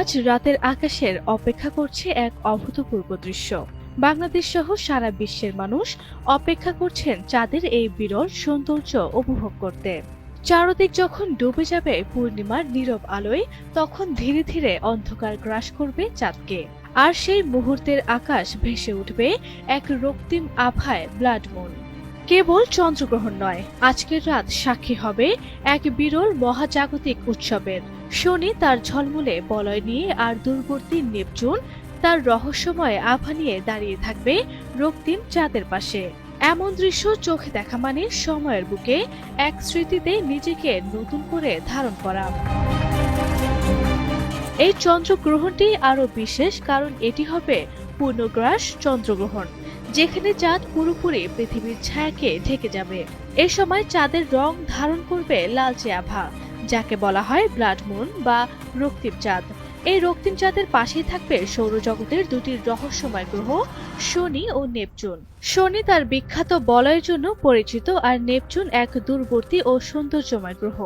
আজ রাতের আকাশের অপেক্ষা করছে এক অভূতপূর্ব দৃশ্য। বাংলাদেশ সহ সারা বিশ্বের মানুষ অপেক্ষা করছেন চাঁদের এই বিরল সৌন্দর্য উপভোগ করতে। চারদিক যখন ডুবে যাবে পূর্ণিমার নীরব আলোয়, তখন ধীরে ধীরে অন্ধকার গ্রাস করবে চাঁদকে। আর সেই মুহূর্তের আকাশ ভেসে উঠবে এক রক্তিম আভায় ব্লাড মুন। কেবল চন্দ্রগ্রহণ নয়, আজকের রাত সাক্ষী হবে এক বিরল মহাজাগতিক উৎসবের। শনি তার ঝলমলে বলয় নিয়ে আর দূরবর্তী নেপচুন, তার রহস্যময় আভা নিয়ে দাঁড়িয়ে থাকবে রক্তিম চাঁদের পাশে। এমন দৃশ্য চোখে দেখা মানে সময়ের বুকে এক স্মৃতিতে নিজেকে নতুন করে ধারণ করা। এই চন্দ্রগ্রহণটি আরও বিশেষ কারণ এটি হবে পূর্ণগ্রাস চন্দ্রগ্রহণ, যেখানে চাঁদ পুরোপুরি পৃথিবীর ছায়াকে ঢেকে যাবে। এ সময় চাঁদের রং ধারণ করবে লালচে আভা, যাকে বলা হয় ব্লাড মুন বা রক্তিম চাঁদ। এই রক্তিম চাঁদের পাশেই থাকবে সৌরজগতের দুটি রহস্যময় গ্রহ, শনি ও নেপচুন। শনি তার বিখ্যাত বলয়ের জন্য পরিচিত আর নেপচুন এক দূরবর্তী ও সৌন্দর্যময় গ্রহ।